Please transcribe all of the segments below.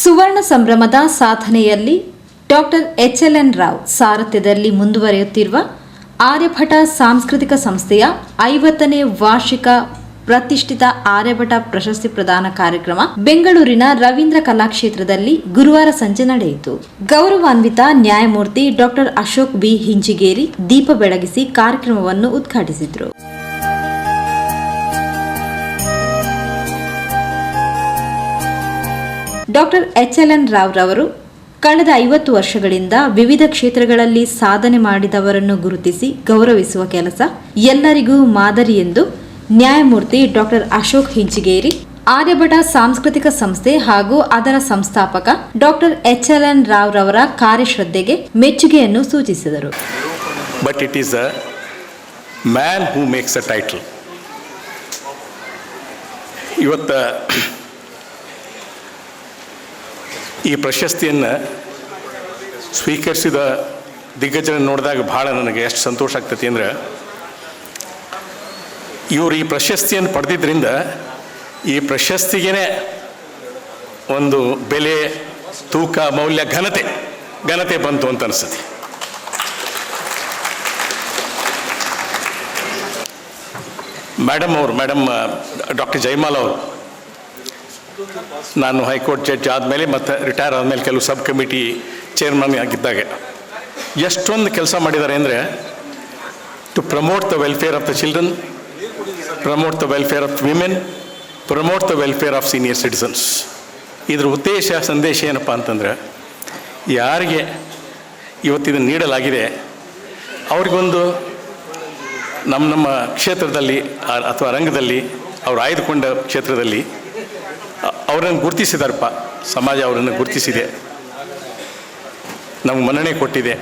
ಸುವರ್ಣ ಸಂಭ್ರಮದ ಸಾಧನೆಯಲ್ಲಿ doctor H L N Rao ಸಾರಥ್ಯದಲ್ಲಿ ಮುಂದುವರೆಯುತ್ತಿರುವ ಆರ್ಯಭಟ ಸಾಂಸ್ಕೃತಿಕ ಸಂಸ್ಥೆಯ ಐವತ್ತನೇ ವಾರ್ಷಿಕ ಪ್ರತಿಷ್ಠಿತ ಆರ್ಯಭಟ ಪ್ರಶಸ್ತಿ ಪ್ರದಾನ ಕಾರ್ಯಕ್ರಮ ಬೆಂಗಳೂರಿನ ರವೀಂದ್ರ ಕಲಾಕ್ಷೇತ್ರದಲ್ಲಿ ಗುರುವಾರ ಸಂಜೆ ನಡೆಯಿತು. ಗೌರವಾನ್ವಿತ ನ್ಯಾಯಮೂರ್ತಿ ಡಾಕ್ಟರ್ ಅಶೋಕ್ ಬಿ. ಹಿಂಜಿಗೇರಿ ದೀಪ ಬೆಳಗಿಸಿ ಕಾರ್ಯಕ್ರಮವನ್ನು ಉದ್ಘಾಟಿಸಿದರು. Doctor H L N Rao ರವರು ಕಳೆದ ಐವತ್ತು ವರ್ಷಗಳಿಂದ ವಿವಿಧ ಕ್ಷೇತ್ರಗಳಲ್ಲಿ ಸಾಧನೆ ಮಾಡಿದವರನ್ನು ಗುರುತಿಸಿ ಗೌರವಿಸುವ ಕೆಲಸ ಎಲ್ಲರಿಗೂ ಮಾದರಿ ಎಂದು ನ್ಯಾಯಮೂರ್ತಿ ಡಾಕ್ಟರ್ ಅಶೋಕ್ ಹಿಂಚಿಗೇರಿ, ಆರ್ಯಭಟ ಸಾಂಸ್ಕೃತಿಕ ಸಂಸ್ಥೆ ಹಾಗೂ ಅದರ ಸಂಸ್ಥಾಪಕ doctor H L N Rao ರವರ ಕಾರ್ಯಶ್ರದ್ಧೆಗೆ ಮೆಚ್ಚುಗೆಯನ್ನು ಸೂಚಿಸಿದರು. But it is a man who makes a title ಇವತ್ತ ಈ ಪ್ರಶಸ್ತಿಯನ್ನು ಸ್ವೀಕರಿಸಿದ ದಿಗ್ಗಜನ ನೋಡಿದಾಗ ಭಾಳ ನನಗೆ ಎಷ್ಟು ಸಂತೋಷ ಆಗ್ತೈತಿ ಅಂದ್ರೆ, ಇವರು ಈ ಪ್ರಶಸ್ತಿಯನ್ನು ಪಡೆದಿದ್ದರಿಂದ ಈ ಪ್ರಶಸ್ತಿಗೇ ಒಂದು ಬೆಲೆ, ತೂಕ, ಮೌಲ್ಯ, ಘನತೆ ಘನತೆ ಬಂತು ಅಂತ ಅನಿಸುತ್ತೆ. ಮೇಡಮ್ ಅವರು, ಮೇಡಮ್ ಡಾಕ್ಟರ್ ಜಯಮಾಲ್ ಅವರು ನಾನು ಹೈಕೋರ್ಟ್ ಜಡ್ಜ್ ಆದಮೇಲೆ ಮತ್ತು ರಿಟೈರ್ ಆದಮೇಲೆ ಕೆಲವು ಸಬ್ ಕಮಿಟಿ ಚೇರ್ಮನ್ ಆಗಿದ್ದಾಗ. ಎಷ್ಟೊಂದು ಕೆಲಸ ಮಾಡಿದ್ದಾರೆ ಅಂದರೆ to promote the welfare of the children promote the welfare of women promote the welfare of senior citizens ಇದ್ರ ಉದ್ದೇಶ, ಸಂದೇಶ ಏನಪ್ಪ ಅಂತಂದ್ರೆ, ಯಾರಿಗೆ ಇವತ್ತಿದನ್ನು ನೀಡಲಾಗಿದೆ, ಅವ್ರಿಗೊಂದು ನಮ್ಮ ನಮ್ಮ ಕ್ಷೇತ್ರದಲ್ಲಿ ಅಥವಾ ರಂಗದಲ್ಲಿ, ಅವ್ರು ಆಯ್ದುಕೊಂಡ ಕ್ಷೇತ್ರದಲ್ಲಿ ಅವರನ್ನು ಗುರುತಿಸಿದಾರಪ್ಪ ಸಮಾಜ ಅವರನ್ನು ಗುರುತಿಸಿದೆ. ನಮ್ಗೆ ಮನ್ನಣೆ ಕೊಟ್ಟಿದೆ.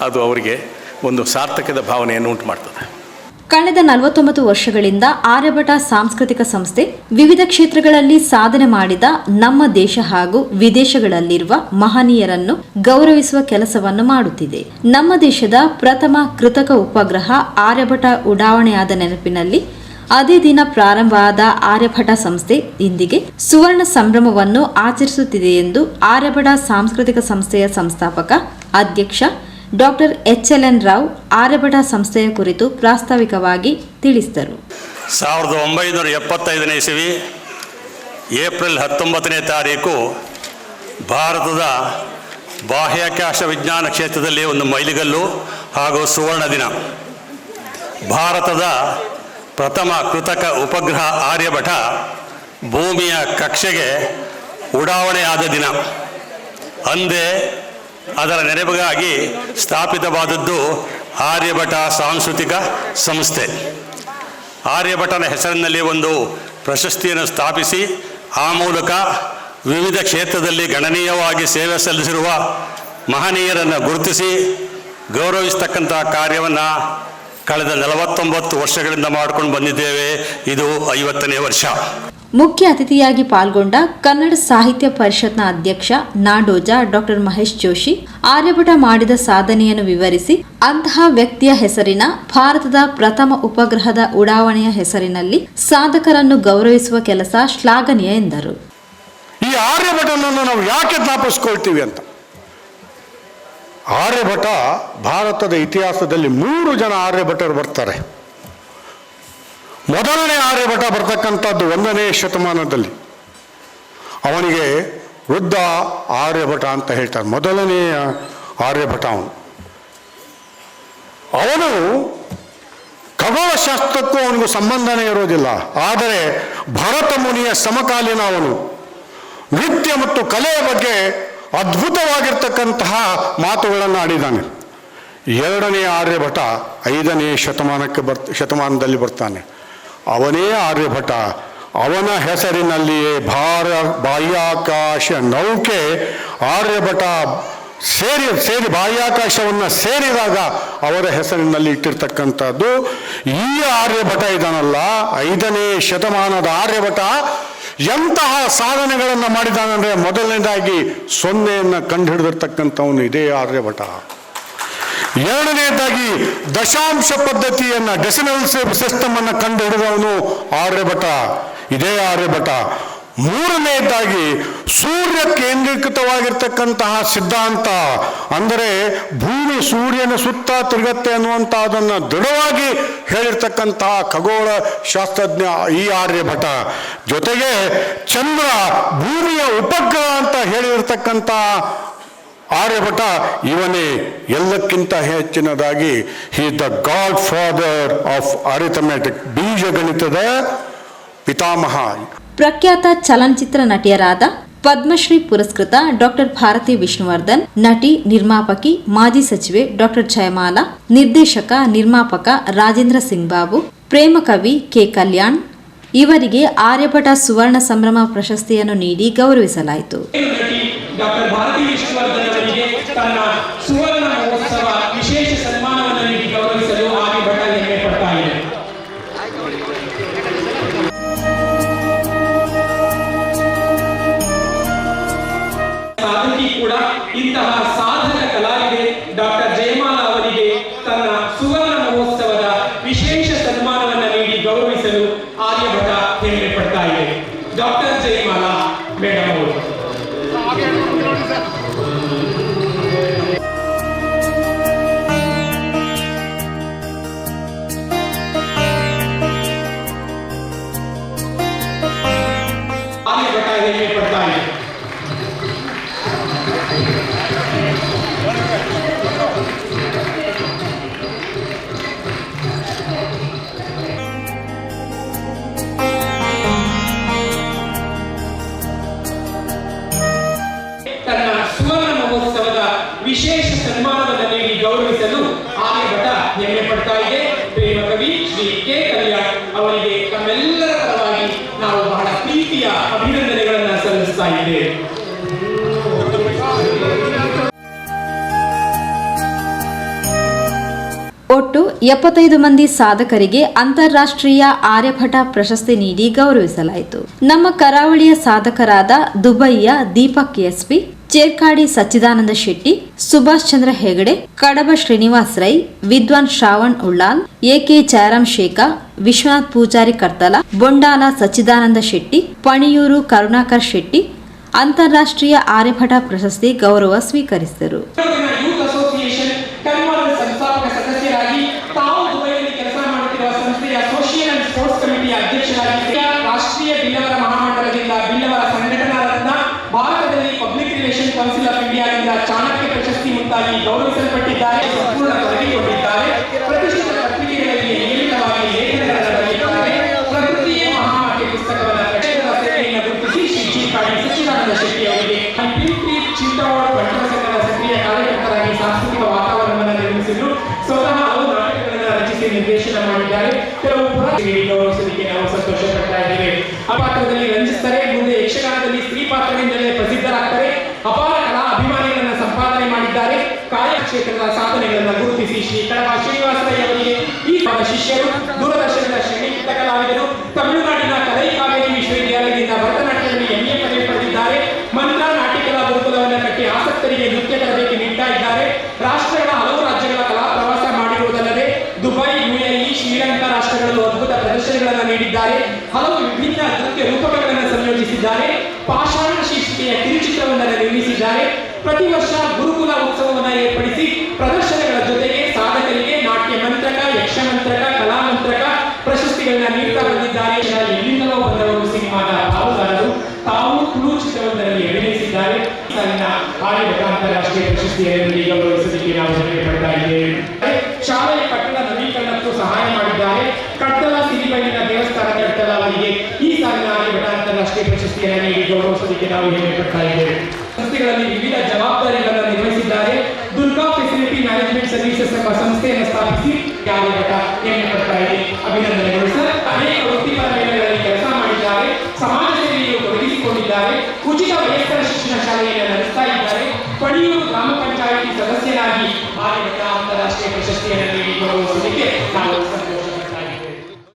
ಅದು ಅವರಿಗೆ ಒಂದು ಸಾರ್ಥಕದ ಭಾವನೆಯನ್ನು ಉಂಟು ಮಾಡ್ತದೆ ಕಳೆದ ನಲವತ್ತೊಂಬತ್ತು ವರ್ಷಗಳಿಂದ ಆರ್ಯಭಟ ಸಾಂಸ್ಕೃತಿಕ ಸಂಸ್ಥೆ ವಿವಿಧ ಕ್ಷೇತ್ರಗಳಲ್ಲಿ ಸಾಧನೆ ಮಾಡಿದ ನಮ್ಮ ದೇಶ ಹಾಗೂ ವಿದೇಶಗಳಲ್ಲಿರುವ ಮಹನೀಯರನ್ನು ಗೌರವಿಸುವ ಕೆಲಸವನ್ನು ಮಾಡುತ್ತಿದೆ. ನಮ್ಮ ದೇಶದ ಪ್ರಥಮ ಕೃತಕ ಉಪಗ್ರಹ ಆರ್ಯಭಟ ಉಡಾವಣೆಯಾದ ನೆನಪಿನಲ್ಲಿ ಅದೇ ದಿನ ಪ್ರಾರಂಭವಾದ ಆರ್ಯಭಟ ಸಂಸ್ಥೆ ಇಂದಿಗೆ ಸುವರ್ಣ ಸಂಭ್ರಮವನ್ನು ಆಚರಿಸುತ್ತಿದೆ ಎಂದು ಆರ್ಯಭಟ ಸಾಂಸ್ಕೃತಿಕ ಸಂಸ್ಥೆಯ ಸಂಸ್ಥಾಪಕ ಅಧ್ಯಕ್ಷ doctor H L N Rao Aryabhata ಸಂಸ್ಥೆಯ ಕುರಿತು ಪ್ರಾಸ್ತಾವಿಕವಾಗಿ ತಿಳಿಸಿದರು. ಸಾವಿರದ ಒಂಬೈನೂರ ಎಪ್ಪತ್ತೈದನೇ ಇಸವಿ ಏಪ್ರಿಲ್ ಹತ್ತೊಂಬತ್ತನೇ ತಾರೀಕು ಭಾರತದ ಬಾಹ್ಯಾಕಾಶ ವಿಜ್ಞಾನ ಕ್ಷೇತ್ರದಲ್ಲಿ ಒಂದು ಮೈಲಿಗಲ್ಲು ಹಾಗೂ ಸುವರ್ಣ ದಿನ. ಭಾರತದ ಪ್ರಥಮ ಕೃತಕ ಉಪಗ್ರಹ ಆರ್ಯಭಟ ಭೂಮಿಯ ಕಕ್ಷೆಗೆ ಉಡಾವಣೆಯಾದ ದಿನ. ಅಂದೇ ಅದರ ನೆನಪಿಗಾಗಿ ಸ್ಥಾಪಿತವಾದದ್ದು ಆರ್ಯಭಟ ಸಾಂಸ್ಕೃತಿಕ ಸಂಸ್ಥೆ. ಆರ್ಯಭಟನ ಹೆಸರಿನಲ್ಲಿ ಒಂದು ಪ್ರಶಸ್ತಿಯನ್ನು ಸ್ಥಾಪಿಸಿ ಆ ಮೂಲಕ ವಿವಿಧ ಕ್ಷೇತ್ರದಲ್ಲಿ ಗಣನೀಯವಾಗಿ ಸೇವೆ ಸಲ್ಲಿಸಿರುವ ಮಹನೀಯರನ್ನು ಗುರುತಿಸಿ ಗೌರವಿಸ್ತಕ್ಕಂಥ ಕಾರ್ಯವನ್ನು ಕಳೆದ ನಲವತ್ತೊಂಬತ್ತು ವರ್ಷಗಳಿಂದ ಮಾಡಿಕೊಂಡು ಬಂದಿದ್ದೇವೆ. ಇದು ಐವತ್ತನೇ ವರ್ಷ. ಮುಖ್ಯ ಅತಿಥಿಯಾಗಿ ಪಾಲ್ಗೊಂಡ ಕನ್ನಡ ಸಾಹಿತ್ಯ ಪರಿಷತ್ನ ಅಧ್ಯಕ್ಷ ನಾಡೋಜ ಡಾಕ್ಟರ್ ಮಹೇಶ್ ಜೋಶಿ ಆರ್ಯಭಟ ಮಾಡಿದ ಸಾಧನೆಯನ್ನು ವಿವರಿಸಿ ಅಂತಹ ವ್ಯಕ್ತಿಯ ಹೆಸರಿನ ಭಾರತದ ಪ್ರಥಮ ಉಪಗ್ರಹದ ಉಡಾವಣೆಯ ಹೆಸರಿನಲ್ಲಿ ಸಾಧಕರನ್ನು ಗೌರವಿಸುವ ಕೆಲಸ ಶ್ಲಾಘನೀಯ ಎಂದರು. ಈ ಆರ್ಯಭಟನನ್ನು ನಾವು ಯಾಕೆ ಜ್ಞಾಪಿಸ್ಕೊಳ್ತೀವಿ ಅಂತ? ಆರ್ಯಭಟ ಭಾರತದ ಇತಿಹಾಸದಲ್ಲಿ ಮೂರು ಜನ ಆರ್ಯಭಟರು ಬರ್ತಾರೆ. ಮೊದಲನೇ ಆರ್ಯಭಟ ಬರ್ತಕ್ಕಂಥದ್ದು ಒಂದನೇ ಶತಮಾನದಲ್ಲಿ. ಅವನಿಗೆ ವೃದ್ಧ ಆರ್ಯಭಟ ಅಂತ ಹೇಳ್ತಾರೆ. ಮೊದಲನೆಯ ಆರ್ಯಭಟ ಅವನು. ಅವನು ಖಗೋಳಶಾಸ್ತ್ರಕ್ಕೂ ಅವನಿಗೂ ಸಂಬಂಧನೇ ಇರೋದಿಲ್ಲ. ಆದರೆ ಭರತ ಮುನಿಯ ಸಮಕಾಲೀನ ಅವನು. ನೃತ್ಯ ಮತ್ತು ಕಲೆಯ ಬಗ್ಗೆ ಅದ್ಭುತವಾಗಿರ್ತಕ್ಕಂತಹ ಮಾತುಗಳನ್ನು ಆಡಿದ್ದಾನೆ. ಎರಡನೇ ಆರ್ಯಭಟ ಐದನೇ ಶತಮಾನಕ್ಕೆ ಬರ್, ಶತಮಾನದಲ್ಲಿ ಬರ್ತಾನೆ. ಅವನೇ ಆರ್ಯಭಟ. ಅವನ ಹೆಸರಿನಲ್ಲಿಯೇ ಭಾರ, ಬಾಹ್ಯಾಕಾಶ ನೌಕೆ ಆರ್ಯಭಟ ಸೇರಿ ಸೇರಿ ಬಾಹ್ಯಾಕಾಶವನ್ನು ಸೇರಿದಾಗ ಅವರ ಹೆಸರಿನಲ್ಲಿ ಇಟ್ಟಿರ್ತಕ್ಕಂಥದ್ದು. ಈ ಆರ್ಯಭಟ ಇದನ್ನಲ್ಲ ಐದನೇ ಶತಮಾನದ ಆರ್ಯಭಟ ಎಂತಹ ಸಾಧನೆಗಳನ್ನು ಮಾಡಿದಾನಂದ್ರೆ ಮೊದಲನೇದಾಗಿ ಸೊನ್ನೆಯನ್ನು ಕಂಡುಹಿಡಿದಿರ್ತಕ್ಕಂಥವನು ಇದೇ ಆರ್ಯಭಟ ಎರಡನೇದಾಗಿ ದಶಾಂಶ ಪದ್ಧತಿಯನ್ನ ಡೆಸಿಮಲ್ ಸಿಸ್ಟಮ್ ಕಂಡುಹಿಡಿದವನು ಆರ್ಯಭಟ. ಇದೇ ಆರ್ಯಭಟ. ಮೂರನೇದಾಗಿ ಸೂರ್ಯ ಕೇಂದ್ರೀಕೃತವಾಗಿರ್ತಕ್ಕಂತಹ ಸಿದ್ಧಾಂತ. ಅಂದರೆ ಭೂಮಿ ಸೂರ್ಯನ ಸುತ್ತ ತಿರುಗತ್ತೆ ಅನ್ನುವಂಥದ್ದನ್ನು ದೃಢವಾಗಿ ಹೇಳಿರ್ತಕ್ಕಂತಹ ಖಗೋಳ ಶಾಸ್ತ್ರಜ್ಞ ಈ ಆರ್ಯಭಟ ಜೊತೆಗೆ ಚಂದ್ರ ಭೂಮಿಯ ಉಪಗ್ರಹ ಅಂತ ಹೇಳಿರ್ತಕ್ಕಂಥ ಆರ್ಯಭಟ ಇವನೇ ಎಲ್ಲಕ್ಕಿಂತ ಹೆಚ್ಚಿನದಾಗಿ. He the godfather of arithmetic ಬೀಜಗಣಿತದ ಪಿತಾಮಹ. ಪ್ರಖ್ಯಾತ ಚಲನಚಿತ್ರ ನಟಿಯರಾದ ಪದ್ಮಶ್ರೀ ಪುರಸ್ಕೃತ ಡಾಕ್ಟರ್ ಭಾರತಿ ವಿಷ್ಣುವರ್ಧನ್, ನಟಿ ನಿರ್ಮಾಪಕಿ, ಮಾಜಿ ಸಚಿವೆ ಡಾಕ್ಟರ್ ಜಯಮಾಲಾ, ನಿರ್ದೇಶಕ, ನಿರ್ಮಾಪಕ ರಾಜೇಂದ್ರ ಸಿಂಗ್ ಬಾಬು, ಪ್ರೇಮ ಕವಿ ಕೆ ಕಲ್ಯಾಣ್. ಇವರಿಗೆ ಆರ್ಯಭಟ ಸುವರ್ಣ ಸಂಭ್ರಮ ಪ್ರಶಸ್ತಿಯನ್ನು ನೀಡಿ ಗೌರವಿಸಲಾಯಿತು. たは ಪ್ರೀತಿಯ ಅಭಿನಂದನೆಗಳನ್ನು ಸಲ್ಲಿಸ್ತಾ ಇದೆ. ಒಟ್ಟು ಎಪ್ಪತ್ತೈದು ಮಂದಿ ಸಾಧಕರಿಗೆ ಅಂತಾರಾಷ್ಟ್ರೀಯ ಆರ್ಯಭಟ ಪ್ರಶಸ್ತಿ ನೀಡಿ ಗೌರವಿಸಲಾಯಿತು. ನಮ್ಮ ಕರಾವಳಿಯ ಸಾಧಕರಾದ ದುಬೈಯ ದೀಪಕ್ ಎಸ್ಪಿ ಚೇರ್ಕಾಡಿ ಸಚ್ಚಿದಾನಂದ ಶೆಟ್ಟಿ, ಸುಭಾಷ್ ಚಂದ್ರ ಹೆಗಡೆ, ಕಡಬ ಶ್ರೀನಿವಾಸ್ ರೈ, ವಿದ್ವಾನ್ ಶ್ರಾವಣ್ ಉಳ್ಳಾಲ್, ಎಕೆ ಜಯರಾಮ್ ಶೇಖ, ವಿಶ್ವನಾಥ್ ಪೂಜಾರಿ ಕರ್ತಲ ಬೊಂಡಾಲ ಸಚ್ಚಿದಾನಂದ ಶೆಟ್ಟಿ, ಪಣಿಯೂರು ಕರುಣಾಕರ್ ಶೆಟ್ಟಿ, ಅಂತಾರಾಷ್ಟ್ರೀಯ ಆರ್ಯಭಟ ಪ್ರಶಸ್ತಿ ಗೌರವ ಸ್ವೀಕರಿಸಿದರು. ಪ್ರಶಸ್ತಿ ಗೌರವಿಸಲ್ಪಟ್ಟಿದ್ದಾರೆ, ಸಂಪೂರ್ಣ ತೊಡಗಿಕೊಂಡಿದ್ದಾರೆ ಪ್ರತಿಷ್ಠಿತ ಪತ್ರಿಕೆಗಳಲ್ಲಿ ನಿಯಮಿತವಾಗಿ ಲೇಖನಗಳನ್ನು ಬರೆಯುತ್ತಾರೆ ಪ್ರಕೃತಿಯೇ ಮಹಾಮಾತೆ ಪುಸ್ತಕವನ್ನು ಸೇವೆಯನ್ನು ಗುರುತಿಸಿ ಶ್ರೀ ಚೀಕಾಡಿ ಸಚ್ಚಿದಾನಂದ ಶೆಟ್ಟಿ ಅವರಿಗೆ ಸಂಘದ ಸಕ್ರಿಯ ಕಾರ್ಯಕರ್ತರಾಗಿ ಸಾಂಸ್ಕೃತಿಕ ವಾತಾವರಣವನ್ನು ನಿರ್ಮಿಸಿದ್ದು ಸ್ವತಃ ಅವರು ನಾಟಕಗಳನ್ನು ರಚಿಸಿ ನಿರ್ದೇಶನ ಮಾಡಿದ್ದಾರೆ. ಕೆಲವು ಗೌರವಿಸಲಿಕ್ಕೆ ನಾವು ಸಂತೋಷ ಪಡ್ತಾ ಇದ್ದೇವೆ. ಆ ಪಾತ್ರದಲ್ಲಿ ರಂಜಿಸ್ತಾರೆ. ಮುಂದೆ ಯಕ್ಷಗಾನದಲ್ಲಿ ಸ್ತ್ರೀ ಪಾತ್ರದಿಂದಲೇ ಮಾಡಿದ್ದಾರೆ ಕಾರ್ಯಕ್ಷೇತ್ರದ ಸಾಧನೆಗಳನ್ನು ಗುರುತಿಸಿ ಶ್ರೀ ಕಡವ ಶ್ರೀನಿವಾಸ ರೈ ಅವರಿಗೆ, ಈ ಶಿಷ್ಯರು, ದೂರದರ್ಶನದ ಶ್ರೇಣಿಕೃತ ಕಲಾವಿದರು ತಮಿಳುನಾಡಿನ ಕಲೈ ಕಾವೇರಿ ವಿಶ್ವವಿದ್ಯಾಲಯದಿಂದ ಭರತನಾಟ್ಯದಲ್ಲಿ ಎಂಎ ಪದವಿ ಪಡೆದಿದ್ದಾರೆ. ಮಂತ್ರ ನಾಟ್ಯಕಲಾ ಗುರುಕುಲವನ್ನು ಕಟ್ಟಿ ಆಸಕ್ತರಿಗೆ ನೃತ್ಯ ತರಬೇತಿ ನೀಡ್ತಾ ಇದ್ದಾರೆ. ರಾಷ್ಟ್ರಗಳ ಹಲವು ರಾಜ್ಯಗಳ ಕಲಾ ಪ್ರವಾಸ ಮಾಡಿರುವುದಲ್ಲದೆ, ದುಬೈ, ಯುಎಇ, ಶ್ರೀಲಂಕಾ ರಾಷ್ಟ್ರಗಳಲ್ಲೂ ಅದ್ಭುತ ಪ್ರದರ್ಶನಗಳನ್ನು ನೀಡಿದ್ದಾರೆ. ಹಲವು ವಿಭಿನ್ನ ನೃತ್ಯ ರೂಪಕಗಳನ್ನು ಸಂಯೋಜಿಸಿದ್ದಾರೆ. ಪಾಷಾಣ ಶೀರ್ಷಿಕೆಯ ಕಿರುಚಿತ್ರವೊಂದನ್ನು ನಿರ್ಮಿಸಿದ್ದಾರೆ. ಪ್ರತಿ ವರ್ಷ ಗುರುಕುಲ ಉತ್ಸವವನ್ನು ಏರ್ಪಡಿಸಿ ಪ್ರದರ್ಶನಗಳ ಜೊತೆಗೆ ಸಾಧಕರಿಗೆ ನಾಟ್ಯ ಮಂತ್ರಕ ಯಕ್ಷಮಂತ್ರಕ ಕಲಾಮಂತ್ರಕ ಪ್ರಶಸ್ತಿಗಳನ್ನ ನೀಡ್ತಾ ಬಂದಿದ್ದಾರೆ. ಎಲ್ಲಿಂದಲೋ ಬಂದವರು ಸಿನಿಮಾದ ಪಾಲುದಾರರು ತಾವು ತುಳು ಚಿತ್ರವೊಂದರಲ್ಲಿ ಅಭಿನಯಿಸಿದ್ದಾರೆ. ಅಂತಾರಾಷ್ಟ್ರೀಯ ಪ್ರಶಸ್ತಿಯಲ್ಲಿ ಗೌರವಿಸಲಿಕ್ಕೆ ನಾವು ಜನರಿಗೆ ಪಡ್ತಾ ಇದ್ದೇವೆ. ಶಾಲೆಯ ಕಟ್ಟಡ ನವೀಕರಣಕ್ಕೂ ಸಹಾಯ ಮಾಡಿದ್ದಾರೆ. ಕಟ್ಟಲ ಸಿರಿಬಣ್ಣಿನ ದೇವಸ್ಥಾನ ಕಟ್ಟಲ ಅವರಿಗೆ ಈ ಸಾಲಿನ ಆರ್ಯಭಟ ಅಂತಾರಾಷ್ಟ್ರೀಯ ಪ್ರಶಸ್ತಿಯನ್ನು ನೀಡಿ ಗೌರವಿಸಲಿಕ್ಕೆ ನಾವು ಹೆಮ್ಮೆ ಪಡ್ತಾ ಇದ್ದೇವೆ. ಸಂಸ್ಥೆಗಳಲ್ಲಿ ವಿವಿಧ ಜವಾಬ್ದಾರಿಗಳನ್ನು ನಿರ್ವಹಿಸಿದ್ದಾರೆ ದುರ್ಗಾ ಫೆಸಿಲಿಟಿ ಮ್ಯಾನೇಜ್ಮೆಂಟ್ ಸರ್ವಿಸಸ್ ಎಂಬ ಸಂಸ್ಥೆಯನ್ನು ಸ್ಥಾಪಿಸಿ ಆರ್ಯಭಟ ಹೆಮ್ಮೆ ಪಡ್ತಾ ಇದೆ ಅಭಿನಂದನೆಗಳು